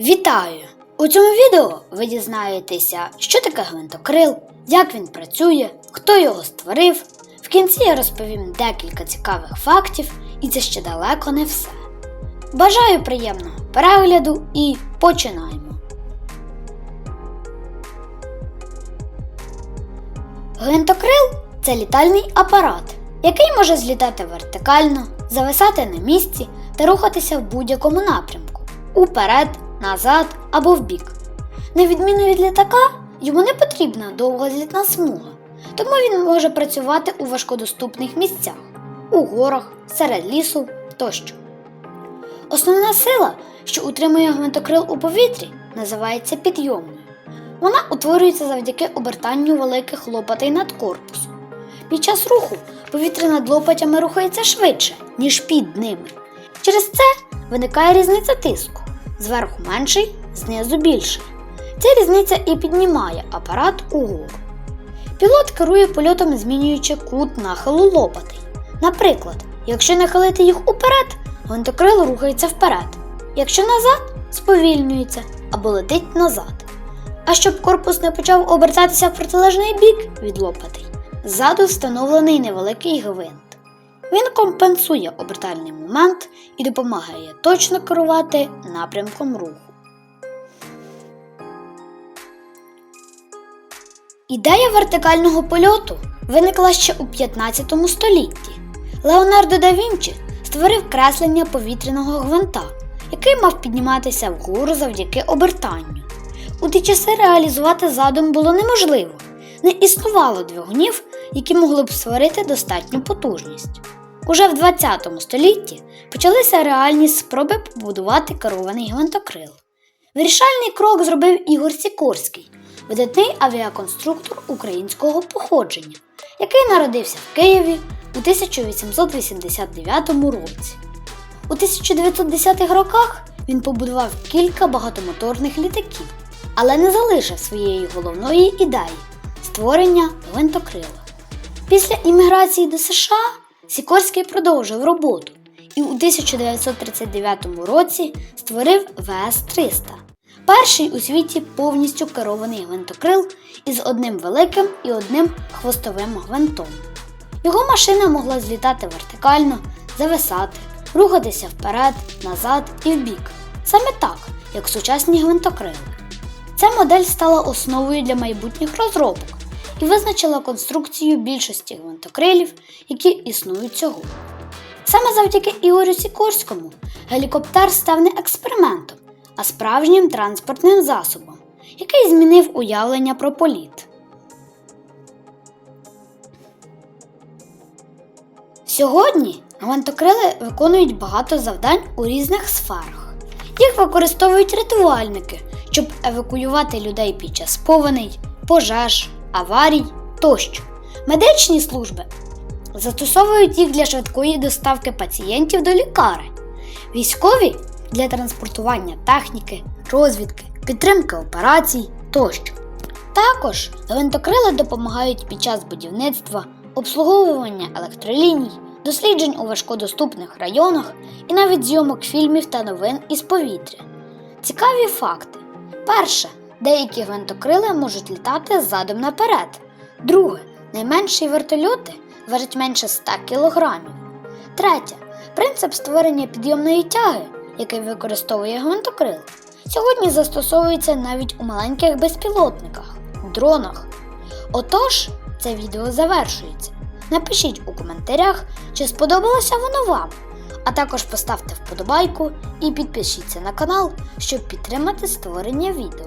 Вітаю! У цьому відео ви дізнаєтеся, що таке гвинтокрил, як він працює, хто його створив. В кінці я розповім декілька цікавих фактів, і це ще далеко не все. Бажаю приємного перегляду і починаємо. Гвинтокрил це літальний апарат, який може злітати вертикально, зависати на місці та рухатися в будь-якому напрямку уперед, назад або вбік. На відміну від літака, йому не потрібна довга злітна смуга, тому він може працювати у важкодоступних місцях, у горах, серед лісу тощо. Основна сила, що утримує гвинтокрил у повітрі, називається підйомною. Вона утворюється завдяки обертанню великих лопатей над корпусом. Під час руху повітря над лопатями рухається швидше, ніж під ними. Через це виникає різниця тиску. Зверху менший, знизу більший. Ця різниця і піднімає апарат угору. Пілот керує польотом, змінюючи кут нахилу лопатей. Наприклад, якщо нахилити їх уперед, гвинтокрил рухається вперед. Якщо назад, сповільнюється або летить назад. А щоб корпус не почав обертатися в протилежний бік від лопатей, ззаду встановлений невеликий гвинт. Він компенсує обертальний момент і допомагає точно керувати напрямком руху. Ідея вертикального польоту виникла ще у 15 столітті. Леонардо да Вінчі створив креслення повітряного гвинта, який мав підніматися вгору завдяки обертанню. У ті часи реалізувати задум було неможливо, не існувало двигунів, які могли б створити достатню потужність. Уже в 20 столітті почалися реальні спроби побудувати керований гвинтокрил. Вирішальний крок зробив Ігор Сікорський, видатний авіаконструктор українського походження, який народився в Києві у 1889 році. У 1910-х роках він побудував кілька багатомоторних літаків, але не залишив своєї головної ідеї створення гвинтокрила. Після імміграції до США Сікорський продовжив роботу і у 1939 році створив ВС-300, перший у світі повністю керований гвинтокрил із одним великим і одним хвостовим гвинтом. Його машина могла злітати вертикально, зависати, рухатися вперед, назад і вбік, саме так, як сучасні гвинтокрили. Ця модель стала основою для майбутніх розробок і визначила конструкцію більшості гвинтокрилів, які існують сьогодні. Саме завдяки Ігорю Сікорському гелікоптер став не експериментом, а справжнім транспортним засобом, який змінив уявлення про політ. Сьогодні гвинтокрили виконують багато завдань у різних сферах. Їх використовують рятувальники, щоб евакуювати людей під час повеней, пожеж, аварій тощо. Медичні служби застосовують їх для швидкої доставки пацієнтів до лікарень, військові для транспортування техніки, розвідки, підтримки операцій тощо. Також гвинтокрили допомагають під час будівництва, обслуговування електроліній, досліджень у важкодоступних районах і навіть зйомок фільмів та новин із повітря. Цікаві факти. Перше, деякі гвинтокрили можуть літати задом наперед. Друге, найменші вертольоти важать менше 100 кг. Третє, принцип створення підйомної тяги, який використовує гвинтокрил, сьогодні застосовується навіть у маленьких безпілотниках, дронах. Отож, це відео завершується. Напишіть у коментарях, чи сподобалося воно вам. А також поставте вподобайку і підпишіться на канал, щоб підтримати створення відео.